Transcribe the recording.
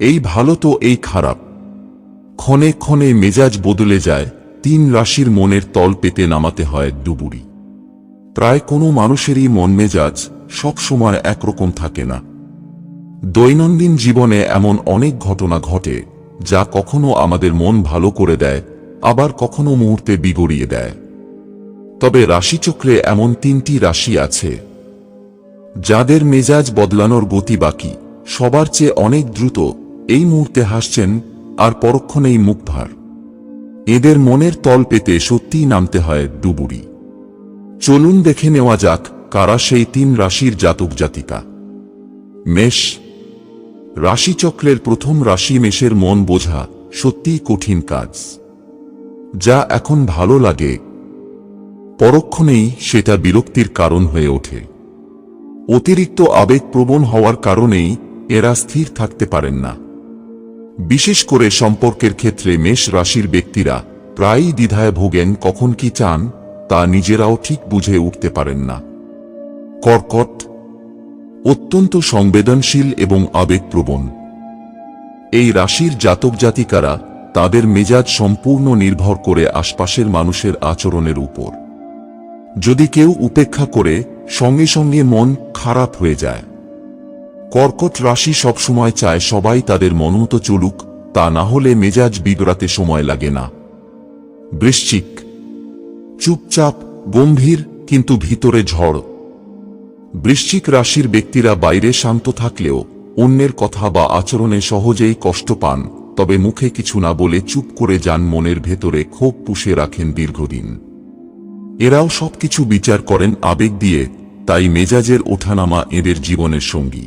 এই ভালো তো এই খারাপ। ক্ষণে ক্ষণে মেজাজ বদলে যায়, তিন রাশির মনের তল পেতে নামাতে হয় ডুবুরি। প্রায় কোনো মানুষেরই মন মেজাজ সবসময় একরকম থাকে না। দৈনন্দিন জীবনে এমন অনেক ঘটনা ঘটে, যা কখনো আমাদের মন ভালো করে দেয়, আবার কখনো মুহূর্তে বিগড়িয়ে দেয়। তবে রাশিচক্রে এমন তিনটি রাশি আছে, যাদের মেজাজ বদলানোর গতি বাকি, সবার চেয়ে অনেক দ্রুত এই মুহূর্তে হাসছেন আর পরক্ষণেই মুখ ভার। এদের মনের তল পেতে সত্যিই নামতে হয় ডুবুরি। চলুন দেখে নেওয়া যাক কারা সেই তিন রাশির জাতক জাতিকা। মেষ। রাশিচক্রের প্রথম রাশি মেষের মন বোঝা সত্যিই কঠিন কাজ। যা এখন ভালো লাগে। পরক্ষণেই সেটা বিরক্তির কারণ হয়ে ওঠে। অতিরিক্ত আবেগপ্রবণ হওয়ার কারণেই এরা স্থির থাকতে পারেন না। বিশেষ করে সম্পর্কের ক্ষেত্রে মেষ রাশির ব্যক্তিরা প্রায়ই দ্বিধায় ভোগেন কখন কি চান, তা নিজেরাও ঠিক বুঝে উঠতে পারেন না। কর্কট, অত্যন্ত সংবেদনশীল এবং আবেগপ্রবণ। এই রাশির জাতক জাতিকারা তাদের মেজাজ সম্পূর্ণ নির্ভর করে আশপাশের মানুষের আচরণের উপর। যদি কেউ উপেক্ষা করে, সঙ্গে সঙ্গে মন খারাপ হয়ে যায়। কর্কট রাশি সবসময় চায় সবাই তাদের মনমতো চলুক, তা না হলে মেজাজ বিগড়াতে সময় লাগে না। বৃশ্চিক। চুপচাপ, গম্ভীর, কিন্তু ভিতরে ঝড়। বৃশ্চিক রাশির ব্যক্তিরা বাইরে শান্ত থাকলেও, অন্যের কথা বা আচরণে সহজেই কষ্ট পান, তবে মুখে কিছু না বলে চুপ করে যান মনের ভেতরে ক্ষোভ পুষে রাখেন দীর্ঘদিন। এরাও সবকিছু বিচার করেন আবেগ দিয়ে, তাই মেজাজের ওঠানামা এদের জীবনের সঙ্গী।